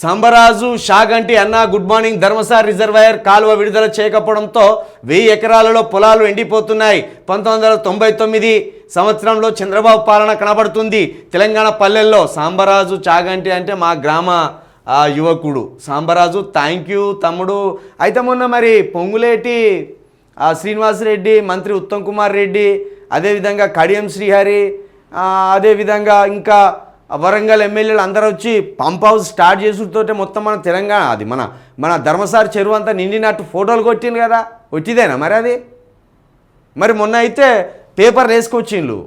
సంబరాజు షాగంటి అన్న good morning ధర్మసార్ reservoir కాలువ విడుదల చేయకపోవడంతో వెయ్యి ఎకరాలలో పొలాలు ఎండిపోతున్నాయి. పంతొమ్మిది వందల తొంభై తొమ్మిది సంవత్సరంలో చంద్రబాబు పాలన కనబడుతుంది. తెలంగాణ పల్లెల్లో సాంబరాజు చాగంటి అంటే మా గ్రామ యువకుడు. సాంబరాజు థ్యాంక్ యూ తమ్ముడు. అయితే మొన్న మరి పొంగులేటి ఆ, శ్రీనివాసరెడ్డి మంత్రి ఉత్తమ్ కుమార్ రెడ్డి అదేవిధంగా కడియం శ్రీహరి అదేవిధంగా ఇంకా వరంగల్ ఎమ్మెల్యేలు అందరూ వచ్చి పంప్ హౌస్ స్టార్ట్ చేసుడుతోటే మొత్తం మన తెలంగాణ అది మన మన ధర్మసారి చెరువు అంతా నిండినట్టు ఫోటోలు కొట్టింది కదా? వచ్చిదేనా మరి అది? మరి మొన్న అయితే పేపర్ వేసుకొచ్చిండ్రు.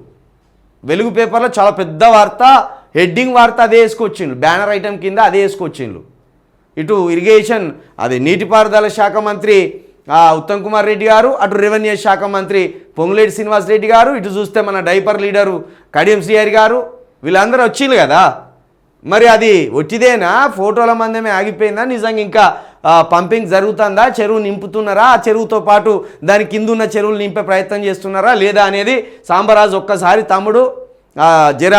వెలుగు పేపర్లో చాలా పెద్ద వార్త హెడ్డింగ్ వార్త అదే వేసుకొచ్చిండ్రు. బ్యానర్ ఐటమ్ కింద అదే వేసుకొచ్చిండ్రు. ఇటు ఇరిగేషన్ అది నీటిపారుదల శాఖ మంత్రి ఆ, ఉత్తమ్ కుమార్ రెడ్డి గారు అటు రెవెన్యూ శాఖ మంత్రి పొంగులేటి శ్రీనివాస్ రెడ్డి గారు ఇటు చూస్తే మన డైపర్ లీడరు కడియం శ్రీహరి గారు వీళ్ళందరూ వచ్చింది కదా? మరి అది వచ్చిదేనా ఫోటోల మందమే ఆగిపోయిందా? నిజంగా ఇంకా పంపింగ్ జరుగుతుందా? చెరువు నింపుతున్నారా? ఆ చెరువుతో పాటు దాని కింద ఉన్న చెరువులు నింపే ప్రయత్నం చేస్తున్నారా? లేదా అనేది సాంబరాజు ఒక్కసారి తమ్ముడు జర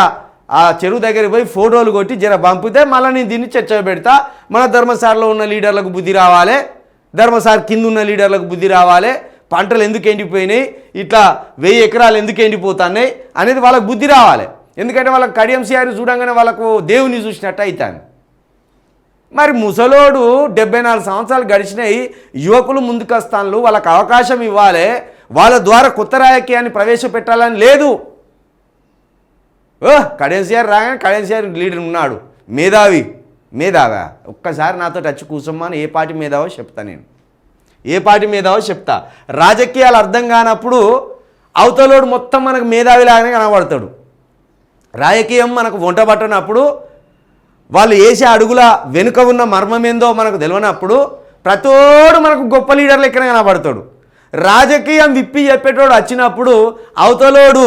ఆ చెరువు దగ్గరికి పోయి ఫోటోలు కొట్టి జర పంపితే మళ్ళీ నేను దీన్ని చర్చ పెడతా మన ధర్మసారలో ఉన్న లీడర్లకు బుద్ధి రావాలి. ధర్మసార్ కింద ఉన్న లీడర్లకు బుద్ధి రావాలి. పంటలు ఎందుకు ఎండిపోయినాయి? ఇట్లా వెయ్యి ఎకరాలు ఎందుకు ఎండిపోతున్నాయి? అనేది వాళ్ళకి బుద్ధి రావాలి. ఎందుకంటే వాళ్ళకి కడియంసిఆర్ చూడంగానే వాళ్ళకు దేవుని చూసినట్టు అవుతాను మరి ముసలోడు డెబ్బై నాలుగు సంవత్సరాలు గడిచినాయి యువకులు ముందుకొస్తాను వాళ్ళకి అవకాశం ఇవ్వాలి వాళ్ళ ద్వారా కొత్త రాజకీయాన్ని ప్రవేశపెట్టాలని లేదు. ఓ కడెన్సీఆర్ రాగానే కడెన్సీఆర్ లీడర్ ఉన్నాడు మేధావి మేధావా? ఒక్కసారి నాతో టచ్ కూర్చోమ్మని ఏ పార్టీ మేధావో చెప్తా నేను. ఏ పార్టీ మేధావో చెప్తా. రాజకీయాలు అర్థం కానప్పుడు అవతలోడు మొత్తం మనకు మేధావి లాగానే కనబడతాడు. రాజకీయం మనకు వంట పట్టనప్పుడు వాళ్ళు వేసే అడుగుల వెనుక ఉన్న మర్మం ఏందో మనకు తెలియనప్పుడు ప్రతోడు మనకు గొప్ప లీడర్లు ఎక్కడ కనబడతాడు. రాజకీయం విప్పి చెప్పేటోడు వచ్చినప్పుడు అవతలోడు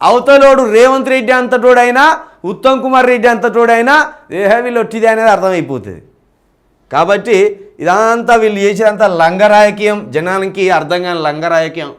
అవతలోడు రేవంత్ రెడ్డి అంతటోడైనా ఉత్తమ్ కుమార్ రెడ్డి అంతటోడైనా ఏహే వీళ్ళు వచ్చింది అనేది అర్థమైపోతుంది. కాబట్టి ఇదంతా వీళ్ళు చేసేదంతా లంగ రాజకీయం జనానికి అర్థం కాని లంగ రాజకీయం.